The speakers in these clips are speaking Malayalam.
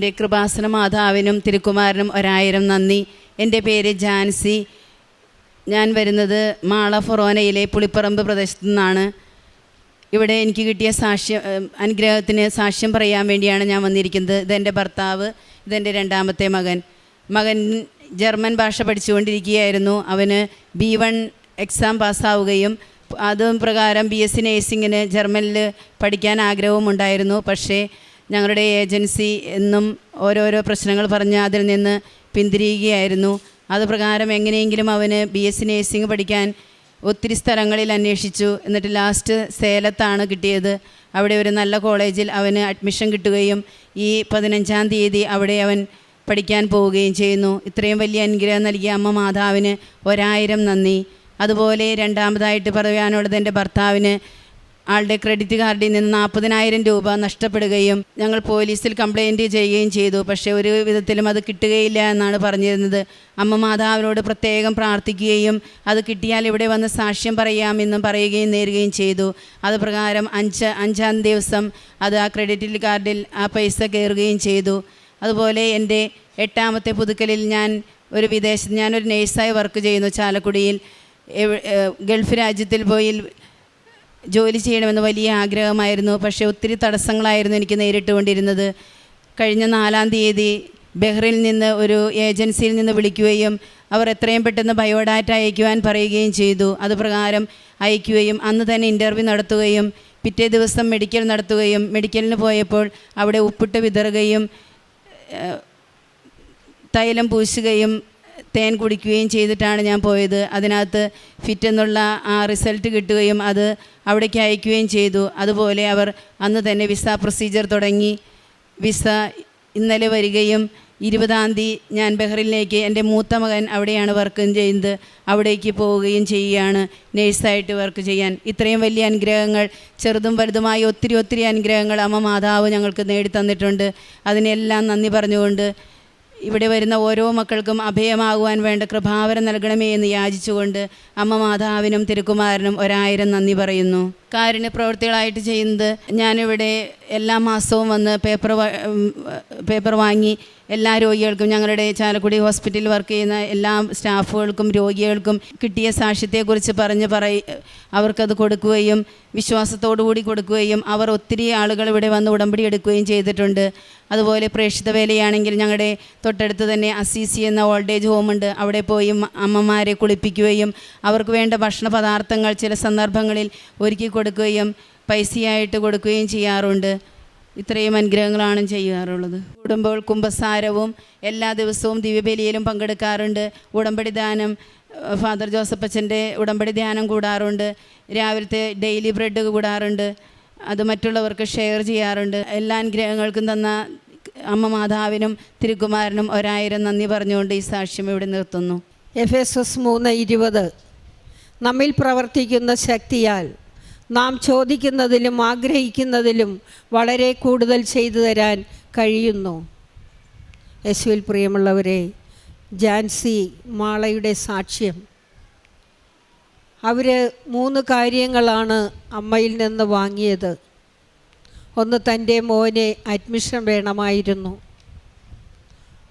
എന്റെ കൃപാസന മാതാവിനും തിരുക്കുമാരനും ഒരായിരം നന്ദി. എന്റെ പേര് ജാൻസി. ഞാൻ വരുന്നത് മാള ഫൊറോനയിലെ പുളിപ്പറമ്പ് പ്രദേശത്തു നിന്നാണ്. ഇവിടെ എനിക്ക് കിട്ടിയ സാക്ഷ്യം അനുഗ്രഹത്തിന് സാക്ഷ്യം പറയാൻ വേണ്ടിയാണ് ഞാൻ വന്നിരിക്കുന്നത്. ഇതെന്റെ ഭർത്താവ് ഇതെന്റെ രണ്ടാമത്തെ മകൻ. മകൻ ജർമ്മൻ ഭാഷ പഠിച്ചുകൊണ്ടിരിക്കുകയായിരുന്നു. അവന് ബി വൺ എക്സാം പാസ്സാവുകയും അതും പ്രകാരം ബി എസ് സി നേഴ്സിങ്ങിന് ജർമ്മനിൽ പഠിക്കാൻ ആഗ്രഹവും ഉണ്ടായിരുന്നു പക്ഷേ ഞങ്ങളുടെ ഏജൻസി എന്നും ഓരോരോ പ്രശ്നങ്ങൾ പറഞ്ഞ് അതിൽ നിന്ന് പിന്തിരിയുകയായിരുന്നു. അത് പ്രകാരം എങ്ങനെയെങ്കിലും അവന് ബി എസ് സി നേഴ്സിംഗ് പഠിക്കാൻ ഒത്തിരി സ്ഥലങ്ങളിൽ അന്വേഷിച്ചു. എന്നിട്ട് ലാസ്റ്റ് സേലത്താണ് കിട്ടിയത്. അവിടെ ഒരു നല്ല കോളേജിൽ അവന് അഡ്മിഷൻ കിട്ടുകയും ഈ പതിനഞ്ചാം തീയതി അവിടെ അവൻ പഠിക്കാൻ പോവുകയും ചെയ്യുന്നു. ഇത്രയും വലിയ അനുഗ്രഹം നൽകിയ അമ്മ മാതാവിന് ഒരായിരം നന്ദി. അതുപോലെ രണ്ടാമതായിട്ട് പറയാനുള്ളത് എന്റെ ഭർത്താവിന് ആളുടെ ക്രെഡിറ്റ് കാർഡിൽ നിന്ന് നാൽപ്പതിനായിരം രൂപ നഷ്ടപ്പെടുകയും ഞങ്ങൾ പോലീസിൽ കംപ്ലൈന്റ് ചെയ്യുകയും ചെയ്തു. പക്ഷേ ഒരു വിധത്തിലും അത് കിട്ടുകയില്ല എന്നാണ് പറഞ്ഞിരുന്നത്. അമ്മ മാതാവിനോട് പ്രത്യേകം പ്രാർത്ഥിക്കുകയും അത് കിട്ടിയാൽ ഇവിടെ വന്ന് സാക്ഷ്യം പറയാമെന്നും പറയുകയും നേരുകയും ചെയ്തു. അത് പ്രകാരം അഞ്ച് അഞ്ചാം ദിവസം അത് ആ ക്രെഡിറ്റ് കാർഡിൽ ആ പൈസ കയറുകയും ചെയ്തു. അതുപോലെ എന്റെ എട്ടാമത്തെ പുതുക്കലിൽ ഞാൻ ഒരു വിദേശത്ത് ഞാനൊരു നേഴ്സായി വർക്ക് ചെയ്യുന്നു ചാലക്കുടിയിൽ. ഗൾഫ് രാജ്യത്തിൽ പോയി ജോലി ചെയ്യണമെന്ന് വലിയ ആഗ്രഹമായിരുന്നു. പക്ഷേ ഒത്തിരി തടസ്സങ്ങളായിരുന്നു എനിക്ക് നേരിട്ടുകൊണ്ടിരുന്നത്. കഴിഞ്ഞ നാലാം തീയതി ബഹ്റിൽ നിന്ന് ഒരു ഏജൻസിയിൽ നിന്ന് വിളിക്കുകയും അവർ എത്രയും പെട്ടെന്ന് ബയോഡാറ്റ അയക്കുവാൻ പറയുകയും ചെയ്തു. അത് പ്രകാരം അയക്കുകയും അന്ന് തന്നെ ഇന്റർവ്യൂ നടത്തുകയും പിറ്റേ ദിവസം മെഡിക്കൽ നടത്തുകയും മെഡിക്കലിന് പോയപ്പോൾ അവിടെ ഉപ്പിട്ട് വിതറുകയും തൈലം പൂശുകയും തേൻ കുടിക്കുകയും ചെയ്തിട്ടാണ് ഞാൻ പോയത്. അതിനകത്ത് ഫിറ്റ് എന്നുള്ള ആ റിസൾട്ട് കിട്ടുകയും അത് അവിടേക്ക് അയക്കുകയും ചെയ്തു. അതുപോലെ അവർ അന്ന് തന്നെ വിസ പ്രൊസീജിയർ തുടങ്ങി. വിസ ഇന്നലെ വരികയും ഇരുപതാം തീയതി ഞാൻ ബഹ്റിനിലേക്ക് എന്റെ മൂത്ത മകൻ അവിടെയാണ് വർക്ക് ചെയ്യുന്നത് അവിടേക്ക് പോവുകയും ചെയ്യുകയാണ്. നേഴ്സായിട്ട് വർക്ക് ചെയ്യാൻ. ഇത്രയും വലിയ അനുഗ്രഹങ്ങൾ ചെറുതും വലുതുമായി ഒത്തിരി ഒത്തിരി അനുഗ്രഹങ്ങൾ അമ്മ മാതാവ് ഞങ്ങൾക്ക് നേടി തന്നിട്ടുണ്ട് അതിനെല്ലാം നന്ദി പറഞ്ഞുകൊണ്ട് ഇവിടെ വരുന്ന ഓരോ മക്കൾക്കും അഭയമാകുവാൻ വേണ്ട കൃപാവരം നൽകണമേ എന്ന് യാചിച്ചുകൊണ്ട് അമ്മ മാതാവിനും തിരുക്കുമാരനും ഒരായിരം നന്ദി പറയുന്നു. കാരുണ്യ പ്രവൃത്തികളായിട്ട് ചെയ്യുന്നത്. ഞാനിവിടെ എല്ലാ മാസവും വന്ന് പേപ്പർ പേപ്പർ വാങ്ങി എല്ലാ രോഗികൾക്കും ഞങ്ങളുടെ ചാലക്കുടി ഹോസ്പിറ്റലിൽ വർക്ക് ചെയ്യുന്ന എല്ലാ സ്റ്റാഫുകൾക്കും രോഗികൾക്കും കിട്ടിയ സാക്ഷ്യത്തെക്കുറിച്ച് പറഞ്ഞ് പറയ അവർക്കത് കൊടുക്കുകയും വിശ്വാസത്തോടു കൂടി കൊടുക്കുകയും അവർ ഒത്തിരി ആളുകൾ ഇവിടെ വന്ന് ഉടമ്പടി എടുക്കുകയും ചെയ്തിട്ടുണ്ട്. അതുപോലെ പ്രേക്ഷിത വേലയാണെങ്കിൽ ഞങ്ങളുടെ തൊട്ടടുത്ത് തന്നെ അസീസി എന്ന ഓൾഡ് ഏജ് ഹോമുണ്ട്. അവിടെ പോയി അമ്മമാരെ കുളിപ്പിക്കുകയും അവർക്ക് വേണ്ട ഭക്ഷണ പദാർത്ഥങ്ങൾ ചില സന്ദർഭങ്ങളിൽ ഒരുക്കി കൊടുക്കുകയും പൈസയായിട്ട് കൊടുക്കുകയും ചെയ്യാറുണ്ട്. ഇത്രയും അനുഗ്രഹങ്ങളാണ് ചെയ്യാറുള്ളത്. കൂടുമ്പോൾ കുംഭസാരവും എല്ലാ ദിവസവും ദിവ്യബലിയിലും പങ്കെടുക്കാറുണ്ട്. ഉടമ്പടി ദാനം ഫാദർ ജോസഫ് അച്ഛന്റെ ഉടമ്പടി ധ്യാനം കൂടാറുണ്ട്. രാവിലത്തെ ഡെയിലി ബ്രെഡ് കൂടാറുണ്ട്. അത് മറ്റുള്ളവർക്ക് ഷെയർ ചെയ്യാറുണ്ട്. എല്ലാ അനുഗ്രഹങ്ങൾക്കും തന്ന അമ്മ മാതാവിനും തിരുക്കുമാരനും ഒരായിരം നന്ദി പറഞ്ഞുകൊണ്ട് ഈ സാക്ഷ്യം ഇവിടെ നിർത്തുന്നു. എഫ് എസ് എസ് മൂന്ന് ഇരുപത്. നമ്മിൽ പ്രവർത്തിക്കുന്ന ശക്തിയാൽ നാം ചോദിക്കുന്നതിലും ആഗ്രഹിക്കുന്നതിലും വളരെ കൂടുതൽ ചെയ്തു തരാൻ കഴിയുന്നു. യേശുവിൽ പ്രിയമുള്ളവരെ ജാൻസി മാളയുടെ സാക്ഷ്യം. അവർ മൂന്ന് കാര്യങ്ങളാണ് അമ്മയിൽ നിന്ന് വാങ്ങിയത്. ഒന്ന് തന്റെ മോനെ അഡ്മിഷൻ വേണമായിരുന്നു.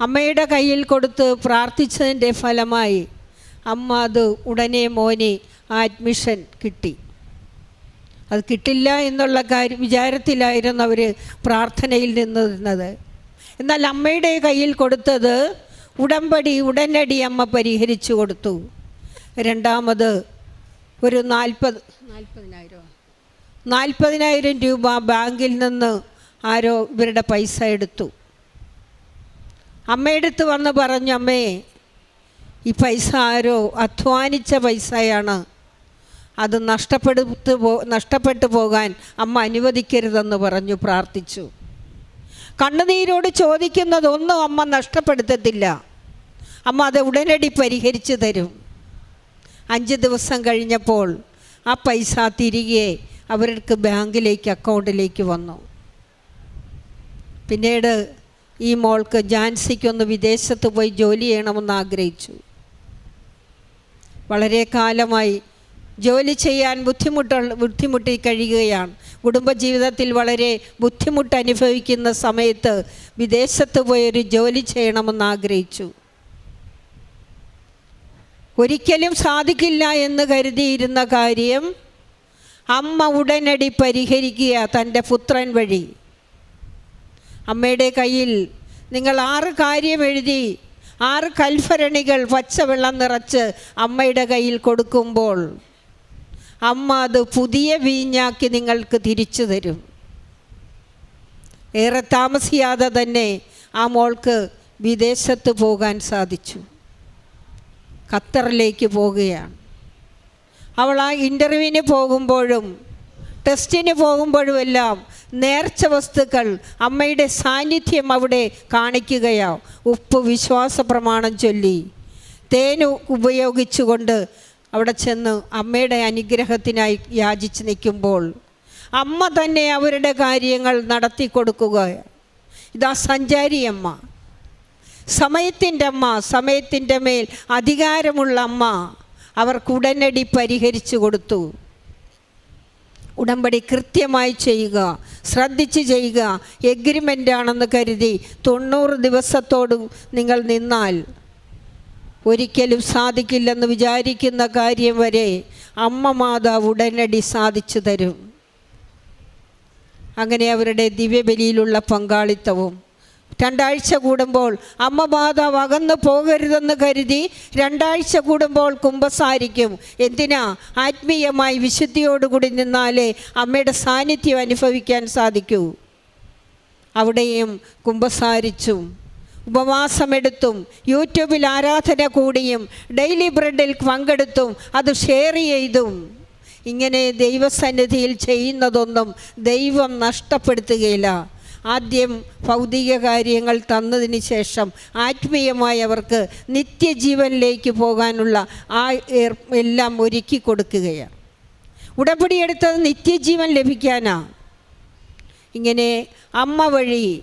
അമ്മയുടെ കയ്യിൽ കൊടുത്ത് പ്രാർത്ഥിച്ചതിന്റെ ഫലമായി അമ്മ അത് ഉടനെ മോനെ ആ അഡ്മിഷൻ കിട്ടി. അത് കിട്ടില്ല എന്നുള്ള കാര്യം വിചാരത്തിലായിരുന്നു അവർ പ്രാർത്ഥനയിൽ നിന്നിരുന്നത് എന്നാൽ അമ്മയുടെ കയ്യിൽ കൊടുത്തത് ഉടമ്പടി ഉടനടി അമ്മ പരിഹരിച്ചു കൊടുത്തു. രണ്ടാമത് ഒരു നാൽപ്പത് നാൽപ്പതിനായിരം? നാൽപ്പതിനായിരം രൂപ ബാങ്കിൽ നിന്ന് ആരോ ഇവരുടെ പൈസ എടുത്തു. അമ്മയെടുത്ത് വന്ന് പറഞ്ഞു അമ്മേ ഈ പൈസ ആരോ അധ്വാനിച്ച പൈസയാണ്. അത് നഷ്ടപ്പെടുത്തു പോ നഷ്ടപ്പെട്ടു പോകാൻ അമ്മ അനുവദിക്കരുതെന്ന് പറഞ്ഞു പ്രാർത്ഥിച്ചു. കണ്ണുനീരോട് ചോദിക്കുന്നതൊന്നും അമ്മ നഷ്ടപ്പെടുത്തത്തില്ല. അമ്മ അത് ഉടനടി പരിഹരിച്ചു തരും. അഞ്ച് ദിവസം കഴിഞ്ഞപ്പോൾ ആ പൈസ തിരികെ അവർക്ക് ബാങ്കിലേക്ക് അക്കൗണ്ടിലേക്ക് വന്നു. പിന്നീട് ഈ മോൾക്ക് ജാൻസിക്കൊന്ന് വിദേശത്ത് പോയി ജോലി ചെയ്യണമെന്ന് ആഗ്രഹിച്ചു. വളരെ കാലമായി ജോലി ചെയ്യാൻ ബുദ്ധിമുട്ട് ബുദ്ധിമുട്ടി കഴിയുകയാണ് കുടുംബജീവിതത്തിൽ വളരെ ബുദ്ധിമുട്ട് അനുഭവിക്കുന്ന സമയത്ത് വിദേശത്ത് പോയൊരു ജോലി ചെയ്യണമെന്ന് ആഗ്രഹിച്ചു. ഒരിക്കലും സാധിക്കില്ല എന്ന് കരുതിയിരുന്ന കാര്യം അമ്മ ഉടനടി പരിഹരിക്കുക തന്റെ പുത്രൻ വഴി. അമ്മയുടെ കയ്യിൽ നിങ്ങൾ ആറ് കാര്യം എഴുതി ആറ് കൽഫരണികൾ പച്ചവെള്ളം നിറച്ച് അമ്മയുടെ കയ്യിൽ കൊടുക്കുമ്പോൾ അമ്മ അത് പുതിയ വീഞ്ഞാക്കി നിങ്ങൾക്ക് തിരിച്ചു തരും. ഏറെ താമസിയാതെ തന്നെ ആ മോൾക്ക് വിദേശത്ത് പോകാൻ സാധിച്ചു. ഖത്തറിലേക്ക് പോവുകയാണ്. അവൾ ആ ഇന്റർവ്യൂവിന് പോകുമ്പോഴും ടെസ്റ്റിന് പോകുമ്പോഴുമെല്ലാം നേർച്ച വസ്തുക്കൾ അമ്മയുടെ സാന്നിധ്യം അവിടെ കാണിക്കുകയാ. ഉപ്പ് വിശ്വാസ പ്രമാണം ചൊല്ലി. തേൻ ഉപയോഗിച്ചുകൊണ്ട് അവിടെ ചെന്ന് അമ്മയുടെ അനുഗ്രഹത്തിനായി യാചിച്ച് നിൽക്കുമ്പോൾ അമ്മ തന്നെ അവരുടെ കാര്യങ്ങൾ നടത്തി കൊടുക്കുക. ഇതാ സഞ്ചാരിയമ്മ സമയത്തിന്റെ അമ്മ സമയത്തിന്റെ മേൽ അധികാരമുള്ള അമ്മ അവർക്ക് ഉടനടി പരിഹരിച്ചു കൊടുത്തു. ഉടമ്പടി കൃത്യമായി ചെയ്യുക ശ്രദ്ധിച്ച് ചെയ്യുക. എഗ്രിമെന്റ് ആണെന്ന് കരുതി തൊണ്ണൂറ് ദിവസത്തോടും നിങ്ങൾ നിന്നാൽ ഒരിക്കലും സാധിക്കില്ലെന്ന് വിചാരിക്കുന്ന കാര്യം വരെ അമ്മ മാതാവ് ഉടനടി സാധിച്ചു തരും. അങ്ങനെ അവരുടെ ദിവ്യബലിയിലുള്ള പങ്കാളിത്തവും രണ്ടാഴ്ച കൂടുമ്പോൾ അമ്മ മാതാവ് അകന്നു പോകരുതെന്ന് കരുതി രണ്ടാഴ്ച കൂടുമ്പോൾ കുമ്പസാരിക്കും. എന്തിനാ? ആത്മീയമായി വിശുദ്ധിയോടുകൂടി നിന്നാലേ അമ്മയുടെ സാന്നിധ്യം അനുഭവിക്കാൻ സാധിക്കൂ. അവിടെയും കുമ്പസാരിച്ചും ഉപവാസമെടുത്തും യൂട്യൂബിൽ ആരാധന കൂടിയും ഡെയിലി ബ്രെഡിൽ പങ്കെടുത്തും അത് ഷെയർ ചെയ്തും. ഇങ്ങനെ ദൈവസന്നിധിയിൽ ചെയ്യുന്നതൊന്നും ദൈവം നഷ്ടപ്പെടുത്തുകയില്ല. ആദ്യം ഭൗതിക കാര്യങ്ങൾ തന്നതിന് ശേഷം ആത്മീയമായി അവർക്ക് നിത്യജീവനിലേക്ക് പോകാനുള്ള ആ എല്ലാം ഒരുക്കി കൊടുക്കുകയാണ്. ഉടമ്പടിയെടുത്തത് നിത്യജീവൻ ലഭിക്കാനാ. ഇങ്ങനെ അമ്മ വഴി